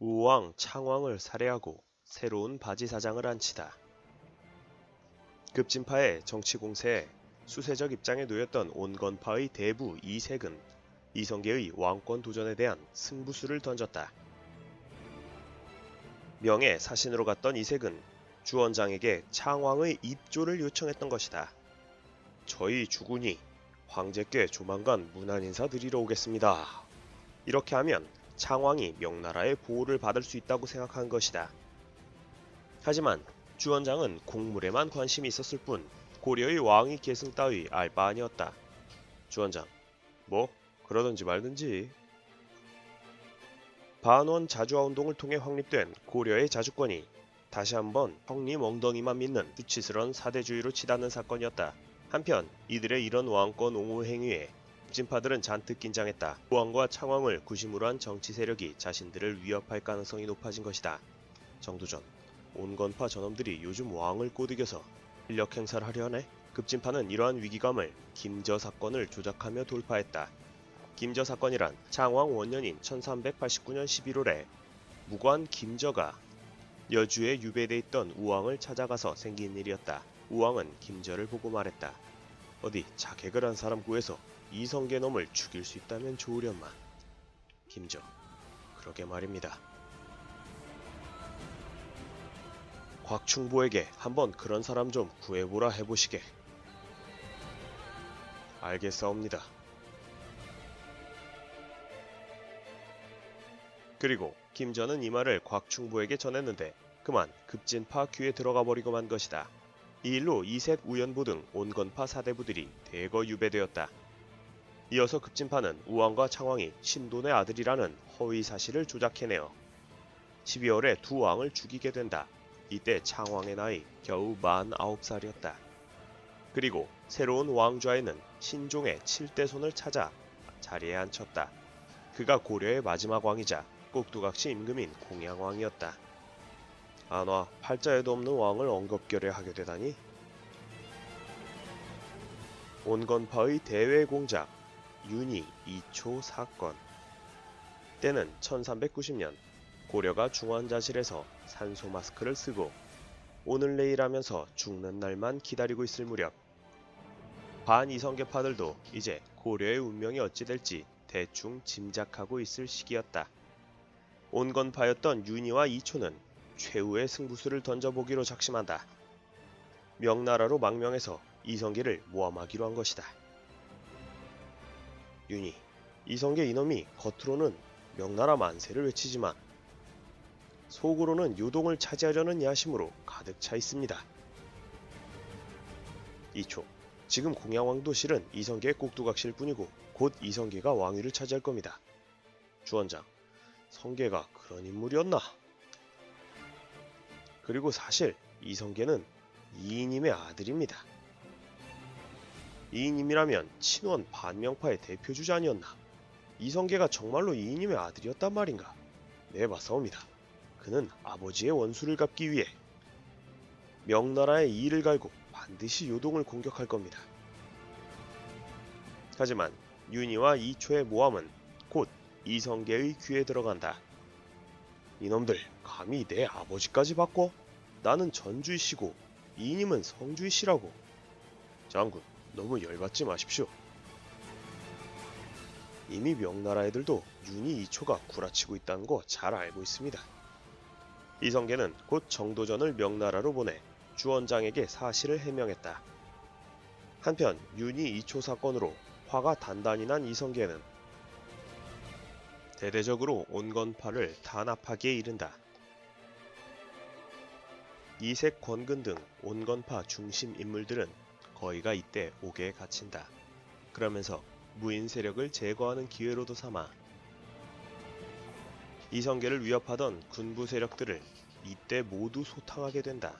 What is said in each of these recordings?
우왕 창왕을 살해하고 새로운 바지 사장을 안치다. 급진파의 정치 공세에 수세적 입장에 놓였던 온건파의 대부 이색은 이성계의 왕권 도전에 대한 승부수를 던졌다. 명예 사신으로 갔던 이색은 주원장에게 창왕의 입조를 요청했던 것이다. 저희 주군이 황제께 조만간 문안 인사 드리러 오겠습니다. 이렇게 하면 창왕이 명나라의 보호를 받을 수 있다고 생각한 것이다. 하지만 주원장은 공물에만 관심이 있었을 뿐 고려의 왕위 계승 따위 알 바 아니었다. 주원장, 뭐 그러든지 말든지. 반원 자주화 운동을 통해 확립된 고려의 자주권이 다시 한번 형님 엉덩이만 믿는 수치스러운 사대주의로 치닫는 사건이었다. 한편 이들의 이런 왕권 옹호 행위에 진파들은 잔뜩 긴장했다. 우왕과 창왕을 구심으로 한 정치 세력이 자신들을 위협할 가능성이 높아진 것이다. 정두전, 온건파 저놈들이 요즘 왕을 꼬드겨서 인력 행사를 하려 하네. 급진파는 이러한 위기감을 김저 사건을 조작하며 돌파했다. 김저 사건이란 창왕 원년인 1389년 11월에 무관 김저가 여주에 유배돼 있던 우왕을 찾아가서 생긴 일이었다. 우왕은 김저를 보고 말했다. 어디 자객을 한 사람 구해서 이성계 놈을 죽일 수 있다면 좋으련만. 김저, 그러게 말입니다. 곽충보에게 한번 그런 사람 좀 구해보라 해보시게. 알겠사옵니다. 그리고 김전은 이 말을 곽충보에게 전했는데 그만 급진파 귀에 들어가 버리고 만 것이다. 이 일로 이색 우연부 등 온건파 사대부들이 대거 유배되었다. 이어서 급진파는 우왕과 창왕이 신돈의 아들이라는 허위 사실을 조작해내어 12월에 두 왕을 죽이게 된다. 이때 창왕의 나이 겨우 49살이었다. 그리고 새로운 왕좌에는 신종의 7대 손을 찾아 자리에 앉혔다. 그가 고려의 마지막 왕이자 꼭두각시 임금인 공양왕이었다. 안와 팔자에도 없는 왕을 언급결에 하게 되다니. 온건파의 대외 공작 윤희 2초 사건 때는 1390년 고려가 중환자실에서 산소 마스크를 쓰고 오늘 내일 하면서 죽는 날만 기다리고 있을 무렵 반이성계파들도 이제 고려의 운명이 어찌 될지 대충 짐작하고 있을 시기였다. 온건파였던 윤희와 이초는 최후의 승부수를 던져보기로 작심한다. 명나라로 망명해서 이성계를 모함하기로 한 것이다. 윤희, 이성계 이놈이 겉으로는 명나라 만세를 외치지만 속으로는 요동을 차지하려는 야심으로 가득 차 있습니다. 2초. 지금 공양왕도 실은 이성계의 꼭두각시일 뿐이고 곧 이성계가 왕위를 차지할 겁니다. 주원장, 성계가 그런 인물이었나? 그리고 사실 이성계는 이인임의 아들입니다. 이인임이라면 친원 반명파의 대표주자 아니었나? 이성계가 정말로 이인임의 아들이었단 말인가? 네, 맞사옵니다. 그는 아버지의 원수를 갚기 위해 명나라의 이를 갈고 반드시 요동을 공격할 겁니다. 하지만 윤희와 이초의 모함은 곧 이성계의 귀에 들어간다. 이놈들 감히 내 아버지까지 바꿔? 나는 전주이시고 이님은 성주이시라고. 장군, 너무 열받지 마십시오. 이미 명나라 애들도 윤희 이초가 구라치고 있다는 거 잘 알고 있습니다. 이성계는 곧 정도전을 명나라로 보내 주원장에게 사실을 해명했다. 한편 윤희 이초 사건으로 화가 단단히 난 이성계는 대대적으로 온건파를 단합하기에 이른다. 이색 권근 등 온건파 중심 인물들은 거의가 이때 옥에 갇힌다. 그러면서 무인 세력을 제거하는 기회로도 삼아 이성계를 위협하던 군부 세력들을 이때 모두 소탕하게 된다.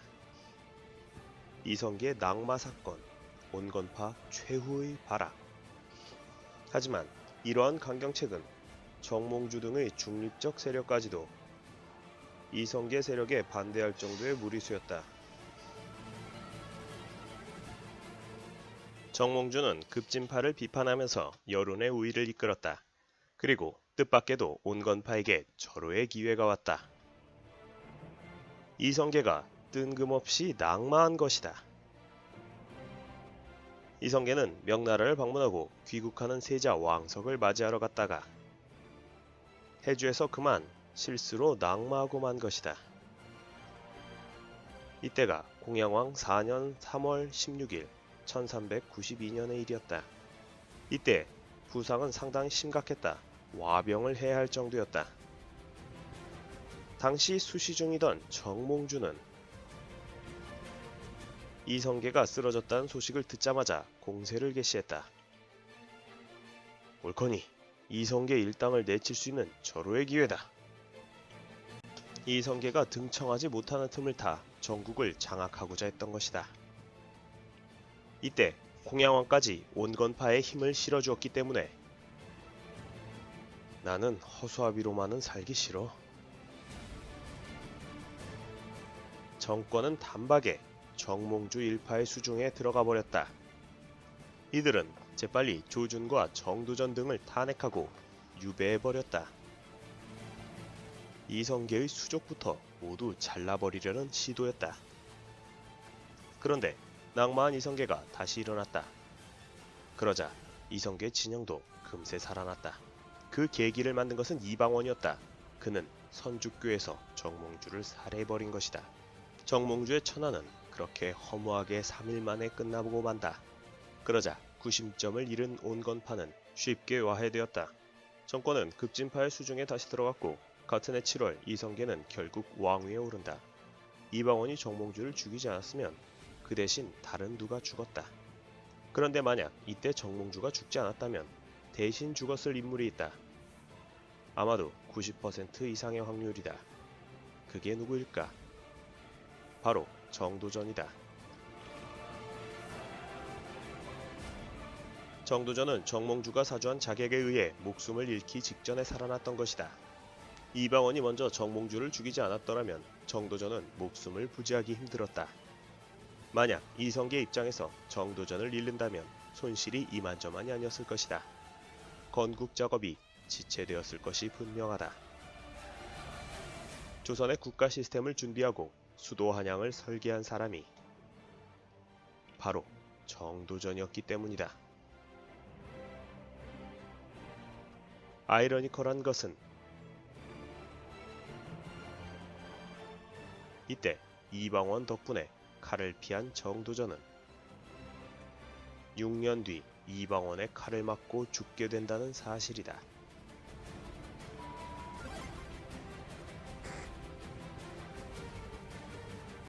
이성계 낙마 사건, 온건파 최후의 발악. 하지만 이러한 강경책은 정몽주 등의 중립적 세력까지도 이성계 세력에 반대할 정도의 무리수였다. 정몽주는 급진파를 비판하면서 여론의 우위를 이끌었다. 그리고 뜻밖에도 온건파에게 절호의 기회가 왔다. 이성계가 뜬금없이 낙마한 것이다. 이성계는 명나라를 방문하고 귀국하는 세자 왕석을 맞이하러 갔다가 해주에서 그만 실수로 낙마하고 만 것이다. 이때가 공양왕 4년 3월 16일 1392년의 일이었다. 이때 부상은 상당히 심각했다. 와병을 해야 할 정도였다. 당시 수시 중이던 정몽주는 이성계가 쓰러졌다는 소식을 듣자마자 공세를 개시했다. 옳거니 이성계 일당을 내칠 수 있는 절호의 기회다. 이성계가 등청하지 못하는 틈을 타 전국을 장악하고자 했던 것이다. 이때 공양왕까지 온건파에 힘을 실어주었기 때문에 나는 허수아비로만은 살기 싫어. 정권은 단박에 정몽주 일파의 수중에 들어가 버렸다. 이들은 재빨리 조준과 정도전 등을 탄핵하고 유배해 버렸다. 이성계의 수족부터 모두 잘라버리려는 시도였다. 그런데 낭마한 이성계가 다시 일어났다. 그러자 이성계 진영도 금세 살아났다. 그 계기를 만든 것은 이방원이었다. 그는 선주교에서 정몽주를 살해해버린 것이다. 정몽주의 천하는 그렇게 허무하게 3일 만에 끝나보고 만다. 그러자 구심점을 잃은 온건파는 쉽게 와해되었다. 정권은 급진파의 수중에 다시 들어갔고 같은 해 7월 이성계는 결국 왕위에 오른다. 이방원이 정몽주를 죽이지 않았으면 그 대신 다른 누가 죽었다. 그런데 만약 이때 정몽주가 죽지 않았다면 대신 죽었을 인물이 있다. 아마도 90% 이상의 확률이다. 그게 누구일까? 바로 정도전이다. 정도전은 정몽주가 사주한 자객에 의해 목숨을 잃기 직전에 살아났던 것이다. 이방원이 먼저 정몽주를 죽이지 않았더라면 정도전은 목숨을 부지하기 힘들었다. 만약 이성계 입장에서 정도전을 잃는다면 손실이 이만저만이 아니었을 것이다. 건국 작업이 지체되었을 것이 분명하다. 조선의 국가 시스템을 준비하고 수도 한양을 설계한 사람이 바로 정도전이었기 때문이다. 아이러니컬한 것은 이때 이방원 덕분에 칼을 피한 정도전은 6년 뒤 이방원의 칼을 맞고 죽게 된다는 사실이다.